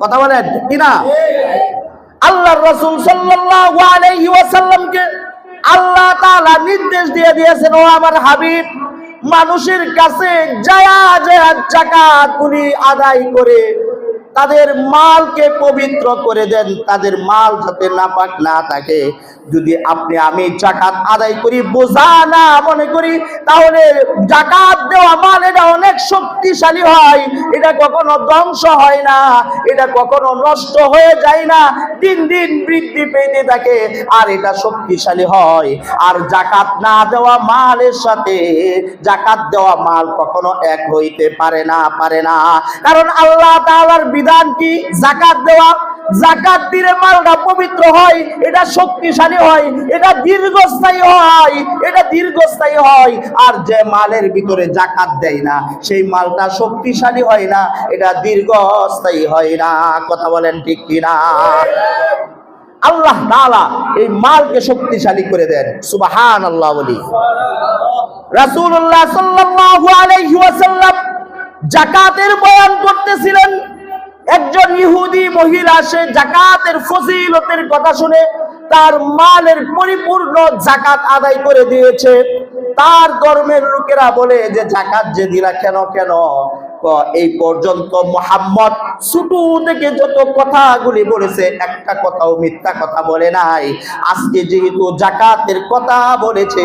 কথা বলেন কিনা? আল্লাহ রসুল ওয়াসাল্লামকে আল্লাহ তাআলা নির্দেশ দিয়ে দিয়েছেন, ও আমার হাবিব, মানুষের কাছে যায়া যায়া জাকাত উনি আদায় করে তাদের মালকে পবিত্র করে দেন, তাদের মাল যাতে নাপাক না থাকে। যদি আপনি আমি জাকাত আদায় করি, বোঝা না মনে করি, তাহলে জাকাত দেওয়া মাল এটা অনেক শক্তিশালী হয়। এটা কখনো ধ্বংস হয় না, এটা কখনো নষ্ট হয়ে যায় না, দিন দিন বৃদ্ধি পেতে থাকে, আর এটা শক্তিশালী হয়। আর জাকাত না দেওয়া মালের সাথে, জাকাত দেওয়া মাল কখনো এক হইতে পারে না পারে না। কারণ আল্লাহ তাআলার বিধান কি? জাকাত দেওয়া। জাকাত দিলে মালটা পবিত্র হয়, এটা শক্তিশালী হয়, এটা দীর্ঘস্থায়ী হয়, এটা দীর্ঘস্থায়ী হয়। আর যে মালের ভিতরে জাকাত দেয় না, সেই মালটা শক্তিশালী হয় না, এটা দীর্ঘস্থায়ী হয় না। কথা বলেন ঠিক কিনা? আল্লাহ তাআলা এই মালকে শক্তিশালী করে দেন। সুবাহান আল্লাহ বলি। রাসূলুল্লাহ সাল্লাল্লাহু আলাইহি ওয়াসাল্লাম জাকাতের বয়ান করতেছিলেন। একজন ইহুদি মহিলা, সে জাকাতের ফজিলতের কথা শুনে তার মালের পরিপূর্ণ জাকাত আদায় করে দিয়েছে। তার ধর্মের লোকেরা বলে যে, জাকাত যে দিলা কেন কেন? এই পর্যন্ত মোহাম্মদ ছুটু থেকে যত কথাগুলি বলেছে, একটা কথাও মিথ্যা কথা বলে নাই। আজকে যেহেতু জাকাতের কথা বলেছে,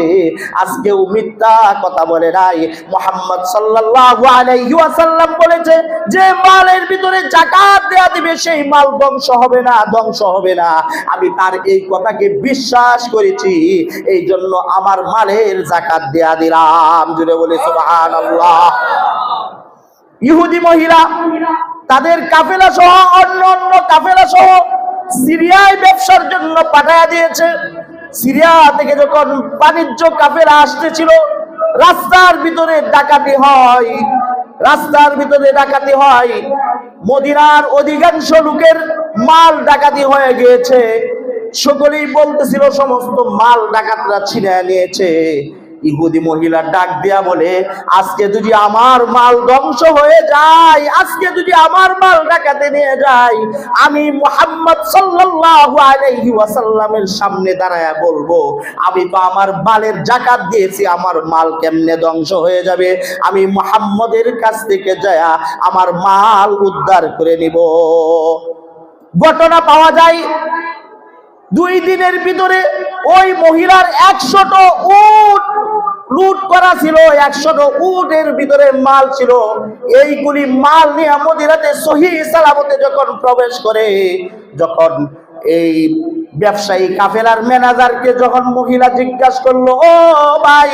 আজকেও মিথ্যা কথা বলে নাই। মোহাম্মদ সাল্লাল্লাহু আলাইহি ওয়াসাল্লাম বলেছে, যে মালের ভিতরে জাকাত দেয়া দিবে, সেই মাল ধ্বংস হবে না, ধ্বংস হবে না। আমি তার এই কথাকে বিশ্বাস করেছি এই জন্য আমার মালের জাকাত দেয়া দিলাম। জুড়ে বলে, সুবহানাল্লাহ। ইহুদি মহিলা, তাদের কাফেলা সহ অন্য অন্য কাফেলা সহ সিরিয়ায় ব্যবসার জন্য পাঠায়া দিয়েছে। সিরিয়া থেকে যখন বাণিজ্য কাফেলা আসতেছিল, রাস্তার ভিতরে ডাকাতি হয়, রাস্তার ভিতরে ডাকাতি হয়। মদিনার অধিকাংশ লোকের মাল ডাকাতি হয়ে গিয়েছে। সকলেই বলতেছিল, সমস্ত মাল ডাকাতরা ছিনে নিয়েছে। ইহুদি মহিলা ডাক দেয়া বলে, আজকে যদি আমার মাল ধ্বংস হয়ে যায়, আজকে যদি আমার মাল ডাকাতে নিয়ে যায়, আমি মুহাম্মদ সাল্লাল্লাহু আলাইহি ওয়াসাল্লামের সামনে দাঁড়ায়া বলব, আমি তো আমার মালের জাকাত দিয়েছি, আমার মাল কেমনে ধ্বংস হয়ে যাবে? আমি মুহাম্মদের কাছ থেকে যায়া আমার মাল উদ্ধার করে নিব। ঘটনা পাওয়া যায় দুই দিনের ভিতরে ওই মহিলার একশত উট লুট করা ছিল একশত উটের ভিতরে মাল ছিল। এইগুলি মাল নিয়ে মদিরাতে সহি সালামতে যখন প্রবেশ করে, যখন এই ব্যবসায়ী কাফেলার ম্যানেজারকে যখন মহিলা জিজ্ঞাসা করল, ও ভাই,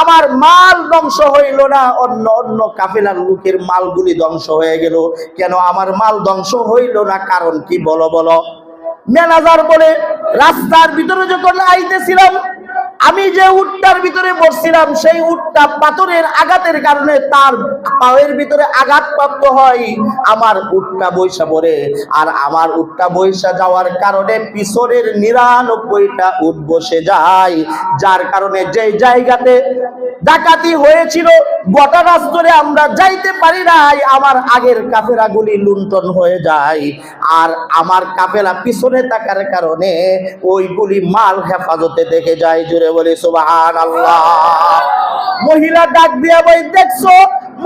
আমার মাল ধ্বংস হইল না? অন্য অন্য কাফেলার লোকের মালগুলি ধ্বংস হয়ে গেল। কেন আমার মাল ধ্বংস হইল না? কারণ কি? বলো বলো। ম্যানেজার বলে, রাস্তার ভিতরে যখন আইতেছিলাম আমি যে উটটার ভিতরে বসছিলাম, সেই উটটা পাথরের আঘাতের কারণে তার পায়ের ভিতরে আঘাতপ্রাপ্ত হয়। আমার উটটা বৈশা পড়ে আর আমার উটটা বৈশা যাওয়ার কারণে পিছনের নিরানব্বইটা উট বসে যায়। যার কারণে যে জায়গাতে ডাকাতি হয়েছিল গোটা রাস্তায় আমরা যাইতে পারি নাই, আমার আগের কাফেরাগুলি লুণ্ঠন হয়ে যায়। আর আমার কাফেলা পিছনে থাকার কারণে ওইগুলি মাল হেফাজতে দেখে যায়, জুড়ে বলি সুবাহান আল্লাহ মহিলা ডাক দিয়া বই দেখছ,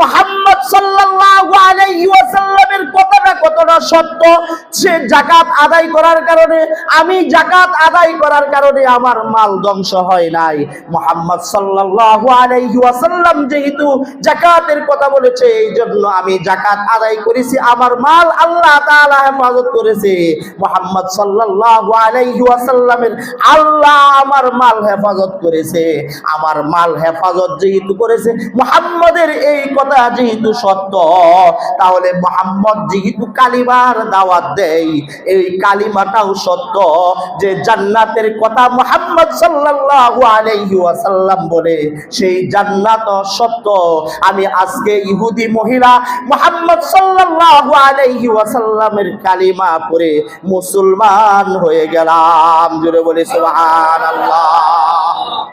মোহাম্মদ সাল্লাহ কথাটা কতটা সত্য? সে জাকাত আদায় করার কারণে, আমি জাকাত আদায় করার কারণে আমার মাল ধ্বংস হয় নাই। মুহাম্মদ সাল্লাল্লাহু আলাইহি যেহেতু জাকাতের কথা বলেছে এই জন্য আমি জাকাত আদায় করেছি, আমার মাল আল্লাহ তাআলা হেফাজত করেছে। মুহাম্মদ সাল্লাল্লাহু আলাইহি ওয়াসাল্লামের আল্লাহ আমার মাল হেফাজত করেছে। আমার মাল হেফাজত যেহেতু করেছে, মোহাম্মদের এই কথা যেহেতু সত্য, তাহলে মোহাম্মদ যেহেতু কালিমার দাওয়াত দেয় এই কালিমাটাও সত্য যে জান্নাতের কথা মোহাম্মদ সাল্লাল্লাহু আলাইহি ওয়াসাল্লাম বলে। সেই জান্নাত সত্য। আমি আজকে ইহুদি মহিলা মোহাম্মদ সাল্লাল্লাহু আলাইহি ওয়াসাল্লামের কালিমা পড়ে মুসলমান হয়ে গেলাম। জুড়ে বলে, সুবহানাল্লাহ।